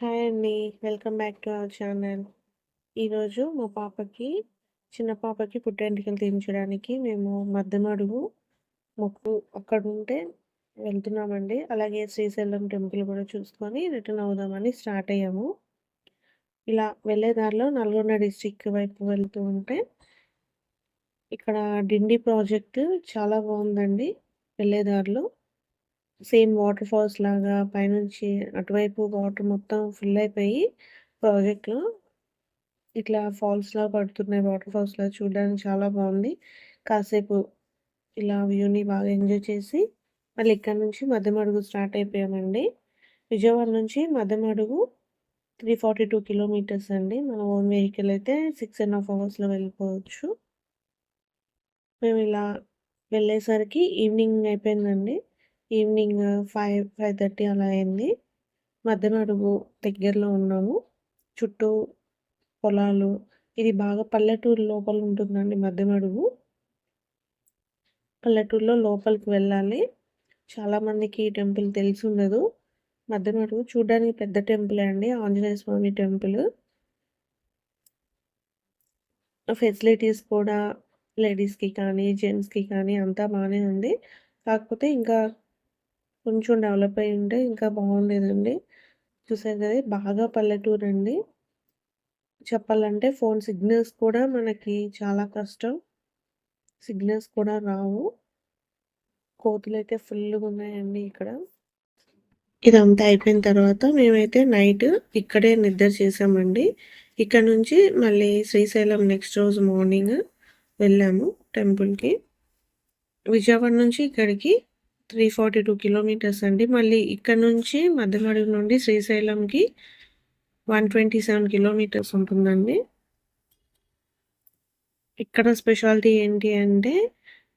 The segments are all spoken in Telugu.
హాయ్ అండి. Welcome back to our channel. ఈరోజు మా పాపకి, చిన్న పాపకి పుట్టెంటికలు తీయించడానికి మేము మధ్యమడుగు మొక్కు అక్కడుంటే వెళ్తున్నామండి. అలాగే శ్రీశైలం టెంపుల్ కూడా చూసుకొని రిటర్న్ అవుదామని స్టార్ట్ అయ్యాము. ఇలా వెళ్ళే దారిలో నల్గొండ డిస్ట్రిక్ట్ వైపు వెళ్తూ ఉంటే ఇక్కడ డిండి ప్రాజెక్ట్ చాలా బాగుందండి వెళ్ళే దారిలో. సేమ్ వాటర్ ఫాల్స్ లాగా పైనుంచి అటువైపు వాటర్ మొత్తం ఫుల్ అయిపోయి ప్రాజెక్ట్‌లో ఇట్లా ఫాల్స్‌లా పడుతున్నాయి. వాటర్ ఫాల్స్‌లా చూడడానికి చాలా బాగుంది. కాసేపు ఇలా వ్యూని బాగా ఎంజాయ్ చేసి మళ్ళీ ఇక్కడ నుంచి మద్దెమడుగు స్టార్ట్ అయిపోయామండి. విజయవాడ నుంచి Madhyamadugu three forty two kilometres అండి. మన ఓన్ వెహికల్ అయితే సిక్స్ అండ్ హాఫ్ అవర్స్‌లో వెళ్ళిపోవచ్చు. మేము ఇలా వెళ్ళేసరికి ఈవినింగ్ అయిపోయిందండి. ఈవినింగ్ 5, 5:30 అలా అయింది. మద్దెమడుగు దగ్గరలో ఉన్నాము. చుట్టూ పొలాలు. ఇది బాగా పల్లెటూరు లోపల ఉంటుందండి మద్దెమడుగు. పల్లెటూరులో లోపలికి వెళ్ళాలి. చాలామందికి ఈ టెంపుల్ తెలిసుండదు. మద్దెమడుగు చూడడానికి పెద్ద టెంపులే అండి. ఆంజనేయ స్వామి టెంపుల్. ఫెసిలిటీస్ కూడా లేడీస్‌కి కానీ, జెంట్స్‌కి కానీ అంతా బాగానే ఉంది. కాకపోతే ఇంకా కొంచెం డెవలప్ అయ్యి ఉంటే ఇంకా బాగుండేదండి. చూసారు కదా! బాగా పల్లెటూరు అండి చెప్పాలంటే ఫోన్ సిగ్నల్స్ కూడా మనకి చాలా కష్టం. సిగ్నల్స్ కూడా రావు. కోతులు అయితే ఫుల్లుగా ఉన్నాయండి ఇక్కడ. ఇదంతా అయిపోయిన తర్వాత మేమైతే నైట్ ఇక్కడే నిద్ర చేసామండి. ఇక్కడ నుంచి మళ్ళీ శ్రీశైలం నెక్స్ట్ రోజు మార్నింగ్ వెళ్ళాము టెంపుల్‌కి. విజయవాడ నుంచి ఇక్కడికి 342 కిలోమీటర్స్ అండి. మళ్ళీ ఇక్కడ నుంచి మధ్యమడుగు నుండి శ్రీశైలంకి 127 కిలోమీటర్స్ ఉంటుందండి. ఇక్కడ స్పెషాలిటీ ఏంటి అంటే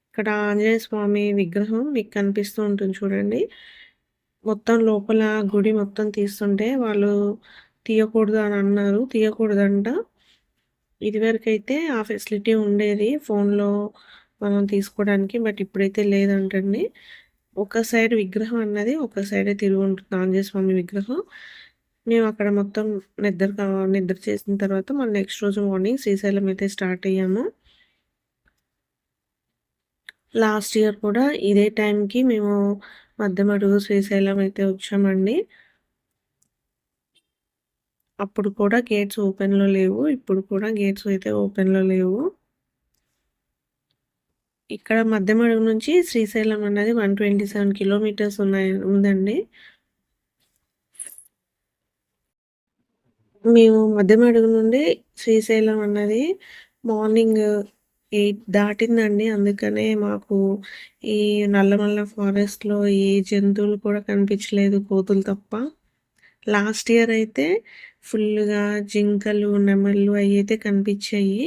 ఇక్కడ ఆంజనేయ స్వామి విగ్రహం మీకు కనిపిస్తూ ఉంటుంది చూడండి. మొత్తం లోపల గుడి మొత్తం తీస్తుంటే వాళ్ళు తీయకూడదు అని అన్నారు. తీయకూడదంట. ఇదివరకైతే ఆ ఫెసిలిటీ ఉండేది ఫోన్‌లో మనం తీసుకోవడానికి. బట్ ఇప్పుడైతే లేదంటండి. ఒక సైడ్ విగ్రహం అన్నది ఒక సైడే తిరుగుంటుంది ఆంజనేయ స్వామి విగ్రహం. మేము అక్కడ మొత్తం నిద్ర కా నిద్ర చేసిన తర్వాత మళ్ళీ నెక్స్ట్ రోజు మార్నింగ్ శ్రీశైలం అయితే స్టార్ట్ అయ్యాము. లాస్ట్ ఇయర్ కూడా ఇదే టైంకి మేము మధ్యమడుగు శ్రీశైలం అయితే వచ్చామండి. అప్పుడు కూడా గేట్స్ ఓపెన్‌లో లేవు. ఇప్పుడు కూడా గేట్స్ అయితే ఓపెన్‌లో లేవు. ఇక్కడ మద్దెమడుగు నుంచి శ్రీశైలం అన్నది 127 కిలోమీటర్స్ ఉన్నాయి ఉందండి. మేము మద్దెమడుగు నుండి శ్రీశైలం అన్నది మార్నింగ్ ఎయిట్ దాటిందండి. అందుకనే మాకు ఈ నల్లమల్ల ఫారెస్ట్‌లో ఏ జంతువులు కూడా కనిపించలేదు కోతులు తప్ప. లాస్ట్ ఇయర్ అయితే ఫుల్లుగా జింకలు, నెమళ్ళు అవి అయితే కనిపించాయి.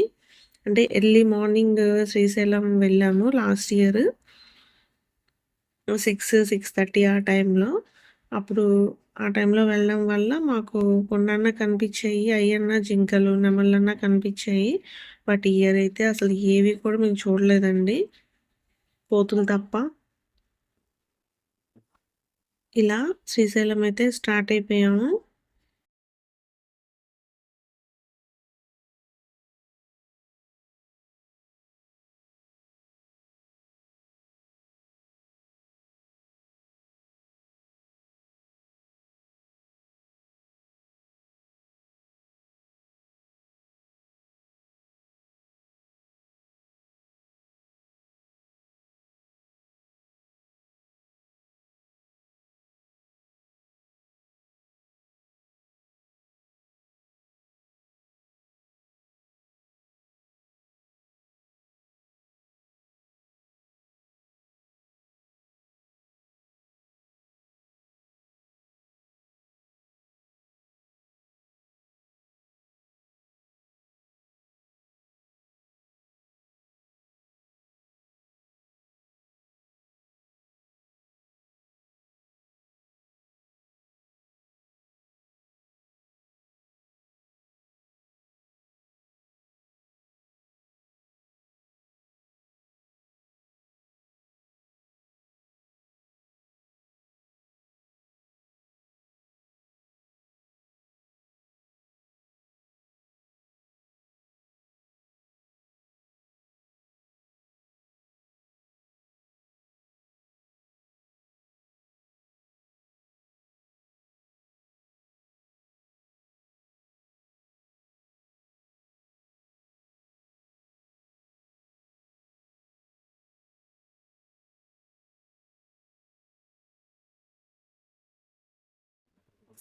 అంటే ఎర్లీ మార్నింగ్ శ్రీశైలం వెళ్ళాము లాస్ట్ ఇయర్. 6, 6:30 ఆ టైంలో. అప్పుడు ఆ టైంలో వెళ్ళడం వల్ల మాకు కొండన్న కనిపించాయి. అయ్యన్న జింకలు, నెమళ్ళన్నా కనిపించాయి. బట్ ఇయర్ అయితే అసలు ఏవి కూడా మేము చూడలేదండి. పోతులు తప్ప. ఇలా శ్రీశైలం అయితే స్టార్ట్ అయిపోయాము.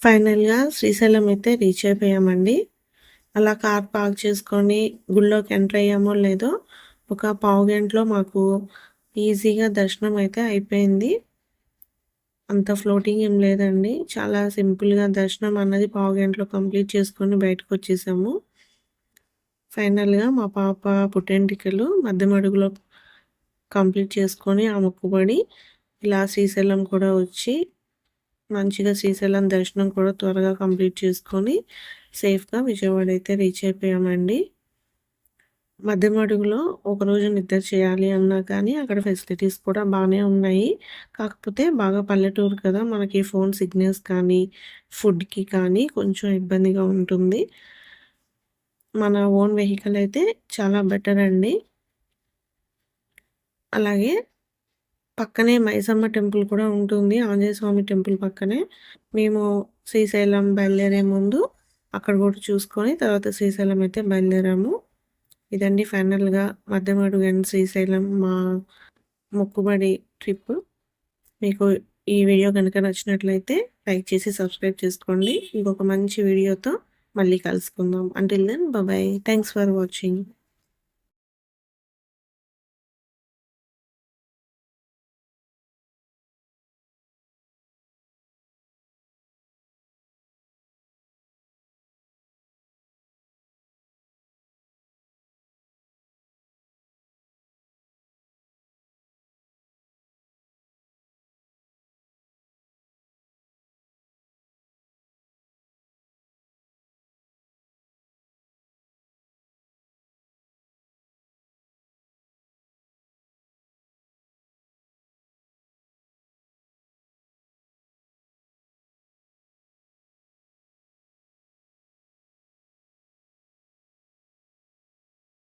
ఫైనల్‌గా శ్రీశైలం అయితే రీచ్ అయిపోయామండి. అలా కార్ పార్క్ చేసుకొని గుళ్ళోకి ఎంటర్ అయ్యామో లేదో ఒక పావు గంటలో మాకు ఈజీగా దర్శనం అయితే అయిపోయింది. అంత ఫ్లోటింగ్ ఏం లేదండి. చాలా సింపుల్‌గా దర్శనం అన్నది పావుగంటలో కంప్లీట్ చేసుకొని బయటకొచ్చేసాము. ఫైనల్‌గా మా పాప పుట్టెంటుకలు మధ్యమడుగులో కంప్లీట్ చేసుకొని ఆ మొక్కుబడి ఇలా శ్రీశైలం కూడా వచ్చి మంచిగా శ్రీశైలం దర్శనం కూడా త్వరగా కంప్లీట్ చేసుకొని సేఫ్‌గా విజయవాడ అయితే రీచ్ అయిపోయామండి. మధ్యమడుగులో ఒకరోజు నిద్ర చేయాలి అన్నా కానీ అక్కడ ఫెసిలిటీస్ కూడా బాగానే ఉన్నాయి. కాకపోతే బాగా పల్లెటూరు కదా! మనకి ఫోన్ సిగ్నల్స్ కానీ, ఫుడ్‌కి కానీ కొంచెం ఇబ్బందిగా ఉంటుంది. మన ఓన్ వెహికల్ అయితే చాలా బెటర్ అండి. అలాగే పక్కనే మైసమ్మ టెంపుల్ కూడా ఉంటుంది. ఆంజనేయ స్వామి టెంపుల్ పక్కనే. మేము శ్రీశైలం బయలుదేరే ముందు అక్కడ కూడా చూసుకొని తర్వాత శ్రీశైలం అయితే బయలుదేరాము. ఇదండి ఫైనల్‌గా మధ్యమడుగు అండ్ శ్రీశైలం మా మొక్కుబడి ట్రిప్. మీకు ఈ వీడియో గనుక నచ్చినట్లయితే లైక్ చేసి సబ్స్క్రైబ్ చేసుకోండి. ఇంకొక మంచి వీడియోతో మళ్ళీ కలుసుకుందాం. Until then bye thanks for watching.